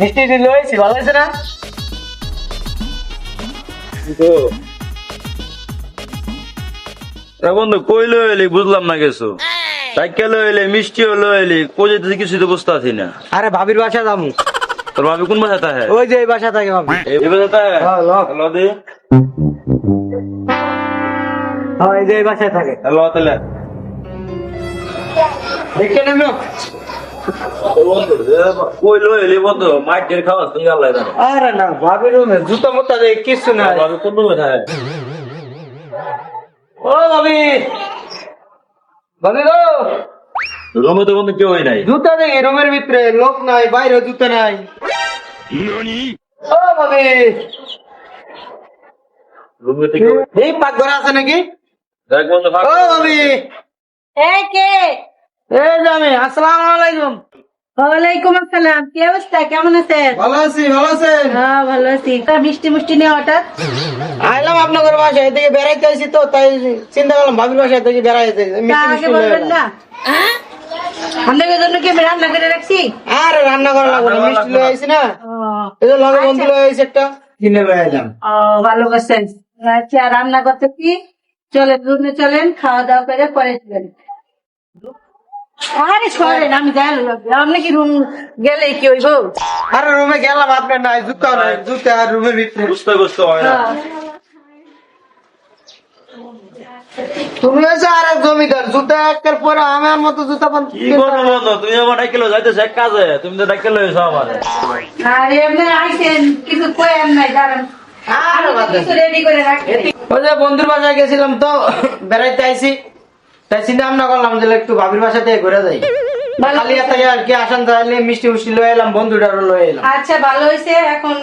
মিষ্টি দিল হয়েছি ভালো হয়েছে না? বন্ধু কই লো এলি? বুঝলাম না কিছু। সাইকেল এলি মিষ্টি হলো এলি কই যেতেছি কিছু তো বুঝতে পারছি না। আরে ভাবির বাসা যাব। তোর ভাবি কোন বাসাতে হ্যাঁ ওই যে এই বাসা থাকে ভাবি। এই হ্যাঁ, ল। হ্যালো দি। হ্যাঁ এই যে এই বাসায় থাকে। হ্যালো তাহলে। দেখে নেমো আরে না রুমে জুতো মুতা দেয় কিছু নাই। ভাবি কোন রুমে থাকে? ও ভাবি। ভাবি গো। রুমে তো বন্ধু কেউই নাই। জুতা দেখি রুমের ভিতরে লোক নাই বাইরে জুতা নাই। ও ভাবি। এই পাকঘরে আছে নাকি? দেখ বন্ধু ও ভাবি। এই কে? এই যে আসসালামু আলাইকুম। ওয়ালাইকুম আসসালাম কি অবস্থা? কেমন আছেন? ভালো আছি ভালো আছেন? হ্যাঁ ভালো আছি। তা মিষ্টি মিষ্টি নিয়ে হঠাৎ? আইলাম আপনাদের বাসায় এদিকে বেড়াইতে আসি তো তাই চিন্তা করলাম ভাবির বাসায় থেকে বেড়াইতে মিষ্টি মিষ্টি বলবেন না। আপনাদের জন্য কি আমি রান্না করে রাখছি? আরে রান্না করা লাগবে না মিষ্টি লয়ে আইছি না। ও, এই যে লগে বন্ধু লয়ে আইছি একটা কিনে লয়ে আইলাম। ও ভালো করছেন আচ্ছা রান্না করতে কি? চলেন রুমে চলেন খাওয়া দাওয়া করে পরে চলেন আরে সরেন আমি যাই আপনি কি রুম গেলে কি হইব? আরে রুমে গেলাম আপনার নাই জুতা নাই জুতা আর রুমের ভিতরে। বুঝতে বুঝতে হয় না। তুমি হয়েছে আর এক জমিদার জুতা একের পরে আমার মতো জুতা পান কি করব বন্ধু তুমি আমার ডাকিল যাইতেছো এক কাজে। তুমি তো ডাকিল হয়েছো আমার। আর এমনি কিছু কয়েন নাই আরে কিছু রেডি করে রাখতে ওই যে বন্ধুর বাসায় গেছিলাম তো বেড়াইতে আইছি। তাই চিন্তা ভাবনা করলাম যে একটু ভাবির বাসা থেকে ঘুরে যাই। খালি এত আর কি আসান তাহলে মিষ্টি মিষ্টি লয়ে এলাম বন্ধুটারও লয়ে এলাম। আচ্ছা ভালো হয়েছে। এখন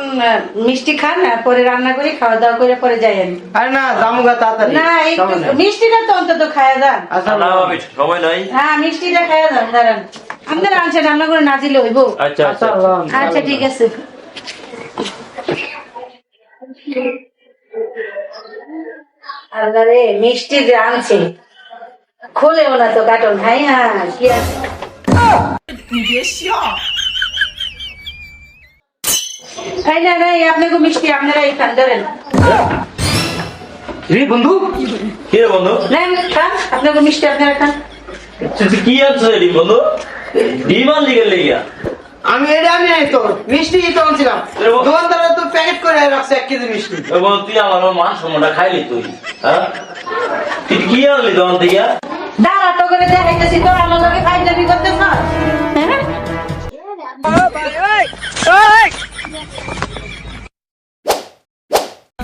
মিষ্টি খান আর পরে রান্না করি খাওয়া দাওয়া করে পরে যাই আমি। আরে না জামুগা তাড়াতাড়ি। না একটু মিষ্টিটা তো অন্তত খাওয়া যান। আচ্ছা না সময় নাই। হ্যাঁ মিষ্টিটা খাওয়া যান দাঁড়ান। আপনারা আনছে রান্না করে না দিলে হইব। আচ্ছা। আচ্ছা আচ্ছা। আচ্ছা ঠিক আছে। আল্লাহ রে মিষ্টি যে আনছে। খোলেও না তো কাটন হাই হ্যাঁ কি আছে? না নাই আপনাকে মিষ্টি আপনারা এই খান ধরেন। রে বন্ধু কি রে বন্ধু? নেন খান আপনাকে মিষ্টি আপনারা খান। তুই কি আনছো এটি বন্ধু? ডিম আনলি গেলে গিয়া আমি এটা আমি নাই তো মিষ্টি তো আনছিলাম। দোকানদার তো প্যাকেট করে রাখছে এক কেজি মিষ্টি। এ বন্ধু তুই আমার মান সম্মানটা খাইলি তুই হ্যাঁ? তুই কি আনলি দোকান থেকে?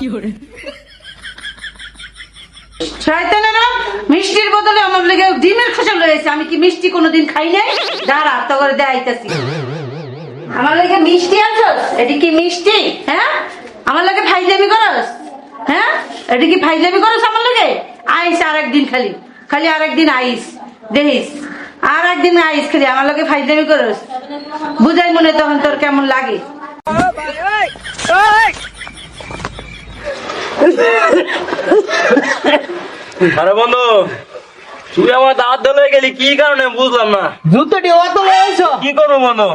করে আমার হ্যাঁ? মিষ্টির বদলে আমার লেগে ডিমের খোসা লয়েছে আমি কি মিষ্টি কোনোদিন খাই নাই? দাঁড়া তো করে দেখাইতেছি। আমার লেগে মিষ্টি আনছস? এটি কি মিষ্টি? হ্যাঁ? আমার লাগে ফাইজলামি করস? হ্যাঁ? এটি কি ফাইজলামি করস আমার লাগে? আইস আর একদিন খালি। খালি আর একদিন আইস দেখিস। আর একদিন আইস খালি আমার লাগে ফাইজলামি করস। বুঝাই মনে তখন তোর কেমন লাগে। আরে বন্ধু তুই আমার দাওয়াত দিলে গেলি কি কারণে বুঝলাম না? জুতোটি অত লয়ে কি করব বন্ধু?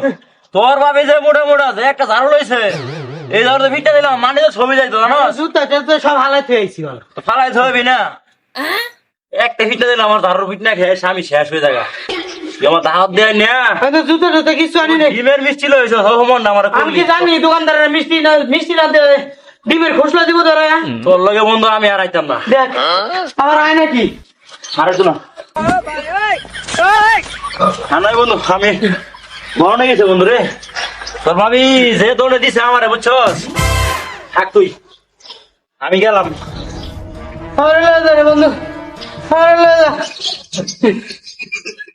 তোর ভাবে যে মোটা মোটা আছে একটা ঝাড়ু লইছে এই ঝাড়ু তো ভিটটা দিলাম মানে তো ছবি যাইতো জানো জুতাটা তো সব হালাতে আইছি তো ফালাই থবি না। একটা ফিটটা দিলাম আমার ধারুর ফিট না খেয়ে স্বামী শেষ হয়ে তুই আমার দেয় না। জুতো কিছু আনি নাই। ডিমের মিষ্টি লইছ হমন না আমার আমি কি জানি দোকানদারের মিষ্টি না মিষ্টি না দিয়ে ডিমের খোসলা দিব ধরে তোর লগে বন্ধু আমি আর আইতাম না। দেখ আমার আয় নাকি? আরে শোনা। নাই বন্ধু আমি বড় হয়ে গেছে বন্ধু রে। তোর ভাবি যে দৌড়ে দিছে আমারে বুঝছস? থাক তুই। আমি গেলাম। আমার লয়ে যা রে বন্ধু আমার লয়ে যা